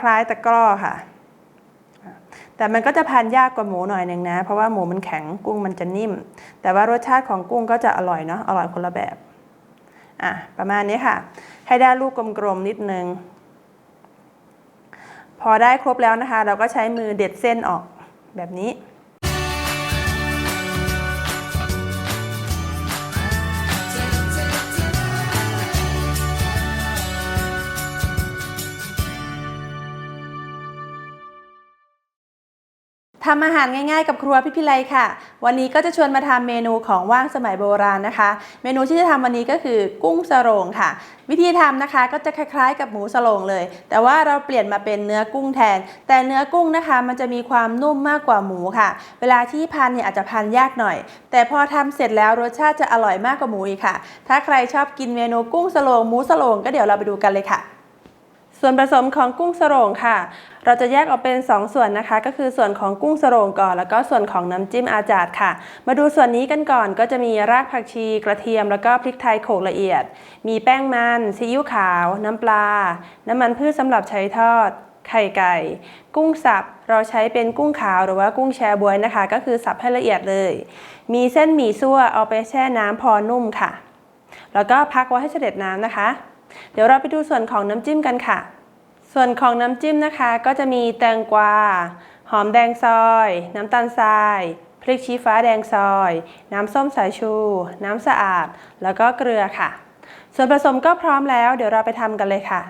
คล้ายๆตะกร้อค่ะ แต่มันก็จะพันยากกว่าหมูหน่อยหนึ่งนะ เพราะว่าหมูมันแข็งกุ้งมันจะนิ่ม แต่ว่ารสชาติของกุ้งก็จะอร่อยเนาะอร่อยคนละแบบอะประมาณนี้ค่ะ ให้ได้ลูกกลมๆนิดนึง พอได้ครบแล้วนะคะ เราก็ใช้มือเด็ดเส้นออกแบบนี้ ทำอาหารง่ายๆกับครัวพี่พิไลค่ะ วันนี้ก็จะชวนมาทำเมนูของว่างสมัยโบราณนะคะ เมนูที่จะทำวันนี้ก็คือกุ้งสโรงค่ะ วิธีทำนะคะก็จะคล้ายๆ กับหมูสโรงเลย แต่ว่าเราเปลี่ยนมาเป็นเนื้อกุ้งแทน แต่เนื้อกุ้งนะคะ มันจะมีความนุ่มมากกว่าหมูค่ะ เวลาที่พันเนี่ยอาจจะพันยากหน่อย แต่พอทำเสร็จแล้วรสชาติจะอร่อยมากกว่าหมูอีกค่ะ ถ้าใครชอบกินเมนูกุ้งสโรงหมูสโรงก็เดี๋ยวเราไปดูกันเลยค่ะ ส่วนผสมของกุ้งสโรงค่ะ เราจะแยกออกเป็น 2 ส่วนนะคะ ก็คือส่วนของกุ้งสโรงก่อน แล้วก็ส่วนของน้ำจิ้มอาจาดค่ะ มาดูส่วนนี้กันก่อนก็จะมีรากผักชี กระเทียม แล้วก็พริกไทยโขลกละเอียด มีแป้งมันซีอิ๊วขาว น้ำปลา น้ำมันพืชสำหรับใช้ทอดไข่ไก่ กุ้งสับ เราใช้เป็นกุ้งขาวหรือว่ากุ้งแชบวยนะคะ ก็คือสับให้ละเอียดเลย มีเส้นหมี่ซั่วเอาไปแช่น้ำพอนุ่มค่ะ แล้วก็พักไว้ให้เสด็จน้ำนะคะ เดี๋ยวเราไปดูส่วนของน้ำจิ้มกันค่ะ ส่วนของน้ำจิ้มนะคะ ก็จะมีแตงกวา หอมแดงซอย น้ำตาลทราย พริกชี้ฟ้าแดงซอย น้ำส้มสายชู น้ำสะอาด แล้วก็เกลือค่ะ ส่วนผสมก็พร้อมแล้ว เดี๋ยวเราไปทำกันเลยค่ะ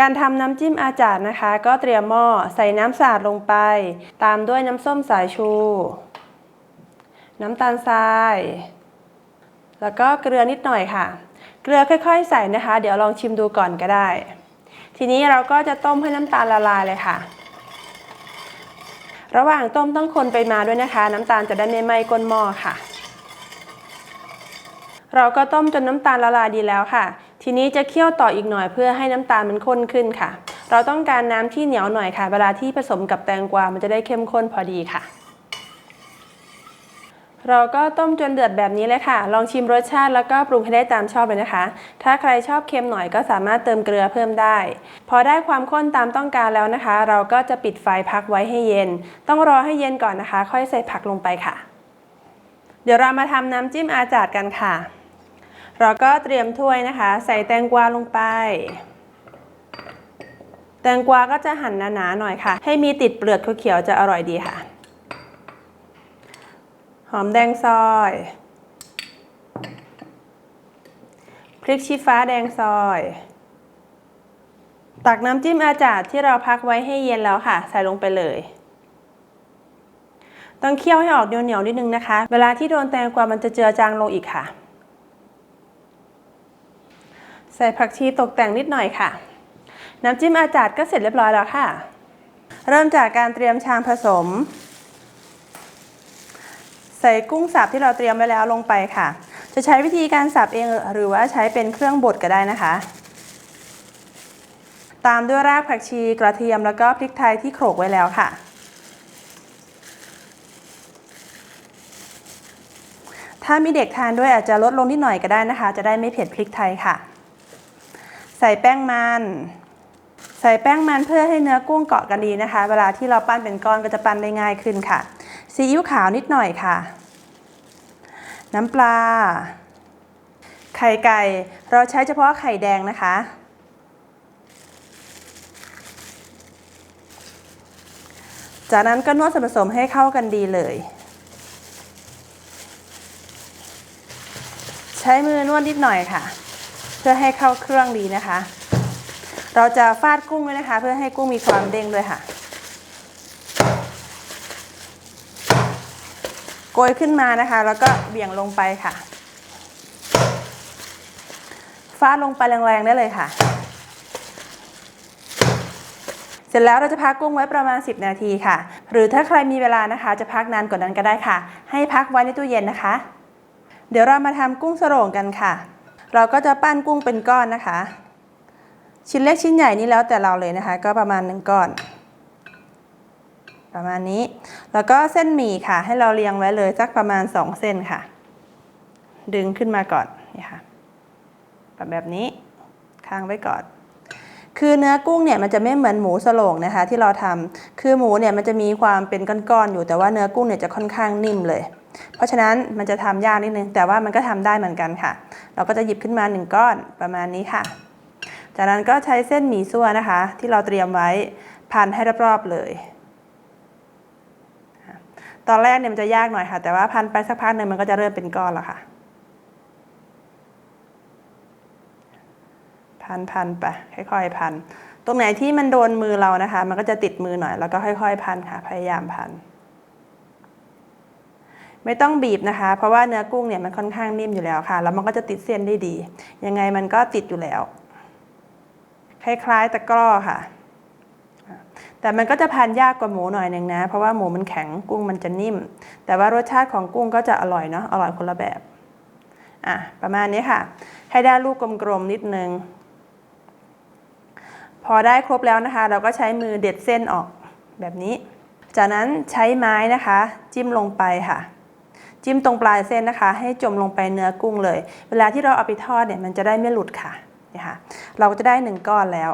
การทำน้ำจิ้มอาจารย์นะคะ ก็เตรียมหม้อใส่น้ำสะอาดลงไป ตามด้วยน้ำส้มสายชู น้ำตาลทราย แล้วก็เกลือนิดหน่อยค่ะ เกลือค่อยๆ ใส่นะคะ เดี๋ยวลองชิมดูก่อนก็ได้ ทีนี้เราก็จะต้มให้น้ำตาลละลายเลยค่ะ ระหว่างต้มต้องคนไปมาด้วยนะคะ น้ำตาลจะได้ไม่ไหม้ก้นหม้อค่ะ เราก็ต้มจนน้ำตาลละลายดีแล้วค่ะ ทีนี้จะเคี่ยวต่ออีกหน่อยเพื่อให้น้ำตาลมันข้นขึ้นค่ะ เราต้องการน้ำที่เหนียวหน่อยค่ะ เวลาที่ผสมกับแตงกวา มันจะได้เข้มข้นพอดีค่ะ เราก็ต้มจนเดือดแบบนี้เลยค่ะ ลองชิมรสชาติแล้วก็ปรุงให้ได้ตามชอบเลยนะคะ ถ้าใครชอบเค็มหน่อยก็สามารถเติมเกลือเพิ่มได้ พอได้ความข้นตามต้องการแล้วนะคะ เราก็จะปิดไฟพักไว้ให้เย็น ต้องรอให้เย็นก่อนนะคะ ค่อยใส่ผักลงไปค่ะ เดี๋ยวเรามาทำน้ำจิ้มอาจาดกันค่ะ เราก็เตรียมถ้วยนะคะ ใส่แตงกวาลงไป แตงกวาก็จะหั่นหนาๆหน่อยค่ะ ให้มีติดเปลือกเขียวๆจะอร่อยดีค่ะ หอมแดงซอย พริกชี้ฟ้าแดงซอย ตักน้ำจิ้มอาจาดที่เราพักไว้ให้เย็นแล้วค่ะ ใส่ลงไปเลยต้องเคี่ยวให้ออกเหนียวๆนิดนึงนะคะ เวลาที่โดนแตงกวามันจะเจือจางลงอีกค่ะ ใส่ผักชีตกแต่งนิดหน่อยค่ะ น้ำจิ้มอาจาดก็เสร็จเรียบร้อยแล้วค่ะ เริ่มจากการเตรียมชามผสม ใส่กุ้งสับที่เราเตรียมไว้แล้วลงไปค่ะ จะใช้วิธีการสับเองหรือว่าใช้เป็นเครื่องบดก็ได้นะคะ ตามด้วยรากผักชีกระเทียมแล้วก็พริกไทยที่โขลกไว้แล้วค่ะ ถ้ามีเด็กทานด้วยอาจจะลดลงนิดหน่อยก็ได้นะคะ จะได้ไม่เผ็ดพริกไทยค่ะ ใส่แป้งมันใส่แป้งมันเพื่อให้เนื้อกุ้งเกาะกันดีนะคะ เวลาที่เราปั้นเป็นก้อนก็จะปั้นได้ง่ายขึ้นค่ะ ซีอิ๊วขาวนิดหน่อยค่ะ น้ำปลา ไข่ไก่เราใช้เฉพาะไข่แดงนะคะ จากนั้นก็นวดส่วนผสมให้เข้ากันดีเลย ใช้มือนวดนิดหน่อยค่ะ เพื่อให้เข้าเครื่องดีนะคะ เราจะฟาดกุ้งด้วยนะคะ เพื่อให้กุ้งมีความเด้งด้วยค่ะ โกยขึ้นมานะคะ แล้วก็เบี่ยงลงไปค่ะฟาดลงไปแรงๆได้เลยค่ะ เสร็จแล้วเราจะพักกุ้งไว้ประมาณ 10 นาทีค่ะ หรือถ้าใครมีเวลานะคะ จะพักนานกว่านั้นก็ได้ค่ะ ให้พักไว้ในตู้เย็นนะคะ เดี๋ยวเรามาทำกุ้งสโรงกันค่ะ เราก็จะปั้นกุ้งเป็นก้อนนะคะ ชิ้นเล็กชิ้นใหญ่นี่แล้วแต่เราเลยนะคะ ก็ประมาณหนึ่งก้อน ประมาณนี้ แล้วก็เส้นหมี่ค่ะ ให้เราเรียงไว้เลยสักประมาณ 2 เส้นค่ะ ดึงขึ้นมาก่อนนี่ค่ะแบบนี้ค้างไว้ก่อน คือเนื้อกุ้งเนี่ยมันจะไม่เหมือนหมูสโลงนะคะ ที่เราทำคือหมูเนี่ยมันจะมีความเป็นก้อนๆอยู่แต่ว่าเนื้อกุ้งเนี่ยจะค่อนข้างนิ่มเลย เพราะฉะนั้นมันจะทำยากนิดนึงแต่ว่ามันก็ทำได้เหมือนกันค่ะ เราก็จะหยิบขึ้นมาหนึ่งก้อนประมาณนี้ค่ะ จากนั้นก็ใช้เส้นหมี่ซั่วนะคะ ที่เราเตรียมไว้พันให้รอบๆเลย ตอนแรกเนี่ยมันจะยากหน่อยค่ะ แต่ว่าพันไปสักพักหนึ่งมันก็จะเริ่มเป็นก้อนแล้วค่ะ พันพันไปค่อยๆพัน ตรงไหนที่มันโดนมือเรานะคะ มันก็จะติดมือหน่อยแล้วก็ค่อยๆ พันค่ะ พยายามพัน ไม่ต้องบีบนะคะ เพราะว่าเนื้อกุ้งเนี่ยมันค่อนข้างนิ่มอยู่แล้วค่ะ แล้วมันก็จะติดเส้นได้ดี ยังไงมันก็ติดอยู่แล้ว คล้ายๆตะกร้อค่ะ แต่มันก็จะพันยากกว่าหมูหน่อยหนึ่งนะ เพราะว่าหมูมันแข็งกุ้งมันจะนิ่ม แต่ว่ารสชาติของกุ้งก็จะอร่อยเนาะอร่อยคนละแบบอะประมาณนี้ค่ะ ให้ได้ลูกกลมๆนิดนึง พอได้ครบแล้วนะคะ เราก็ใช้มือเด็ดเส้นออกแบบนี้ จากนั้นใช้ไม้นะคะ จิ้มลงไปค่ะจิ้มตรงปลายเส้นนะคะ ให้จมลงไปเนื้อกุ้งเลย เวลาที่เราเอาไปทอดเนี่ยมันจะได้ไม่หลุดค่ะนี่ค่ะ เราก็จะได้หนึ่งก้อนแล้ว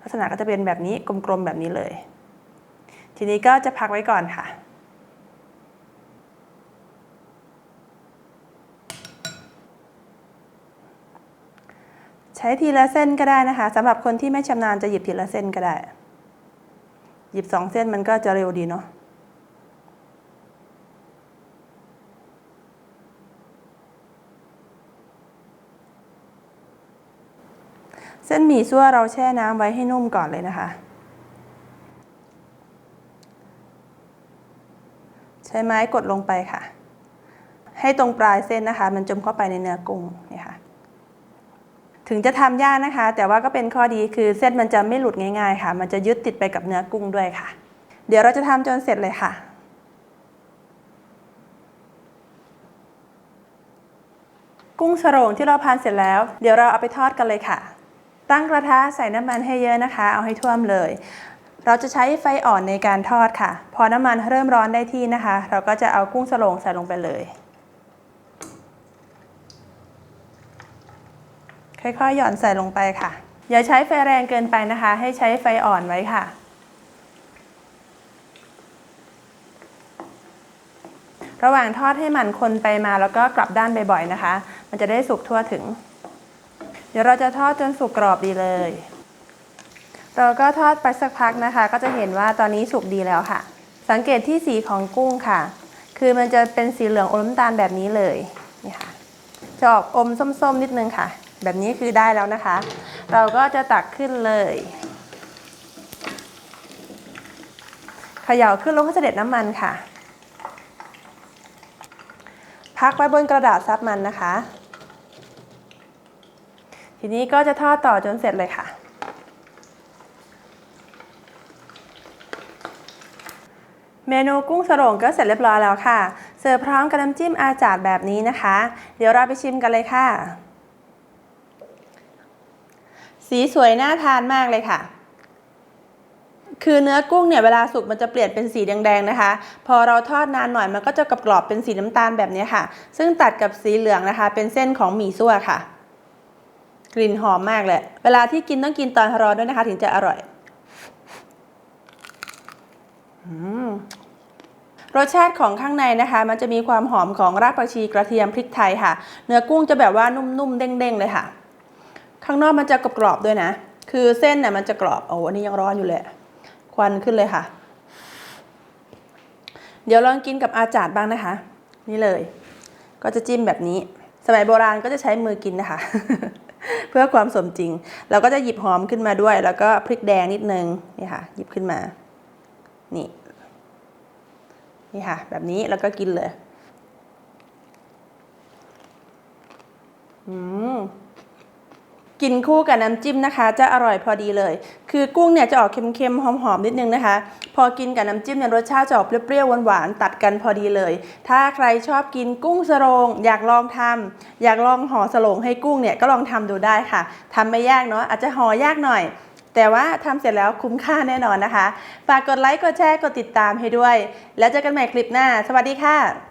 ลักษณะก็จะเป็นแบบนี้กลมๆแบบนี้เลย ทีนี้ก็จะพักไว้ก่อนค่ะ ใช้ทีละเส้นก็ได้นะคะสำหรับคนที่ไม่ชำนาญจะหยิบทีละเส้นก็ได้ หยิบสองเส้นมันก็จะเร็วดีเนาะ เส้นหมี่ซั่วเราแช่น้ำไว้ให้นุ่มก่อนเลยนะคะ ใช้ไม้กดลงไปค่ะ ให้ตรงปลายเส้นนะคะ มันจมเข้าไปในเนื้อกุ้งนี่ค่ะ ถึงจะทำยากนะคะ แต่ว่าก็เป็นข้อดีคือเส้นมันจะไม่หลุดง่ายๆค่ะ มันจะยึดติดไปกับเนื้อกุ้งด้วยค่ะ เดี๋ยวเราจะทำจนเสร็จเลยค่ะกุ้งสโรงที่เราพันเสร็จแล้ว เดี๋ยวเราเอาไปทอดกันเลยค่ะ ตั้งกระทะใส่น้ำมันให้เยอะนะคะ เอาให้ท่วมเลย เราจะใช้ไฟอ่อนในการทอดค่ะ พอน้ำมันเริ่มร้อนได้ที่นะคะ เราก็จะเอากุ้งสโรงใส่ลงไปเลย ค่อยๆ หย่อนใส่ลงไปค่ะ อย่าใช้ไฟแรงเกินไปนะคะ ให้ใช้ไฟอ่อนไว้ค่ะระหว่างทอดให้มันคนไปมาแล้วก็กลับด้านบ่อยๆนะคะ มันจะได้สุกทั่วถึง เดี๋ยวเราจะทอดจนสุกกรอบดีเลย เราก็ทอดไปสักพักนะคะ ก็จะเห็นว่าตอนนี้สุกดีแล้วค่ะ สังเกตที่สีของกุ้งค่ะ คือมันจะเป็นสีเหลืองอมน้ำตาลแบบนี้เลยนี่ค่ะจะออกอมส้มๆนิดนึงค่ะ แบบนี้คือได้แล้วนะคะ เราก็จะตักขึ้นเลยเขย่าขึ้นลงให้เสด็จน้ำมันค่ะ พักไว้บนกระดาษซับมันนะคะ ทีนี้ก็จะทอดต่อจนเสร็จเลยค่ะ เมนูกุ้งสรงก็เสร็จเรียบร้อยแล้วค่ะ เสิร์ฟพร้อมกับน้ำจิ้มอาจาดแบบนี้นะคะ เดี๋ยวเราไปชิมกันเลยค่ะ สีสวยน่าทานมากเลยค่ะคือเนื้อกุ้งเนี่ยเวลาสุกมันจะเปลี่ยนเป็นสีแดงๆนะคะ พอเราทอดนานหน่อยมันก็จะกรอบๆเป็นสีน้ำตาลแบบนี้ค่ะ ซึ่งตัดกับสีเหลืองนะคะ เป็นเส้นของหมี่ซั่วค่ะ กลิ่นหอมมากเลย เวลาที่กินต้องกินตอนร้อนด้วยนะคะ ถึงจะอร่อยอรสชาติของข้างในนะคะ มันจะมีความหอมของรากผักชีกระเทียมพริกไทยค่ะ เนื้อกุ้งจะแบบว่านุ่มๆเด้งๆเลยค่ะ ข้างนอกมันจะกรอบๆด้วยนะ คือเส้นน่ะมันจะกรอบโอ้อันนี้ยังร้อนอยู่เลย ควันขึ้นเลยค่ะ เดี๋ยวลองกินกับอาจารย์บ้างนะคะ นี่เลย ก็จะจิ้มแบบนี้ สมัยโบราณก็จะใช้มือกินนะคะ เพื่อความสมจริง เราก็จะหยิบหอมขึ้นมาด้วย แล้วก็พริกแดงนิดนึงนี่ค่ะ หยิบขึ้นมา นี่ นี่ค่ะ แบบนี้แล้วก็กินเลย อืม กินคู่กับน้ำจิ้มนะคะ จะอร่อยพอดีเลย คือกุ้งเนี่ยจะออกเค็มๆหอมๆนิดนึงนะคะ พอกินกับน้ำจิ้มเนี่ยรสชาติจะออกเปรี้ยวๆหวานๆตัดกันพอดีเลย ถ้าใครชอบกินกุ้งสโรง อยากลองทำอยากลองห่อสโรงให้กุ้งเนี่ยก็ลองทำดูได้ค่ะทำไม่ยากเนาะอาจจะห่อยากหน่อยแต่ว่าทำเสร็จแล้วคุ้มค่าแน่นอนนะคะ ฝากกดไลค์ กดแชร์ กดติดตามให้ด้วย แล้วเจอกันใหม่คลิปหน้า สวัสดีค่ะ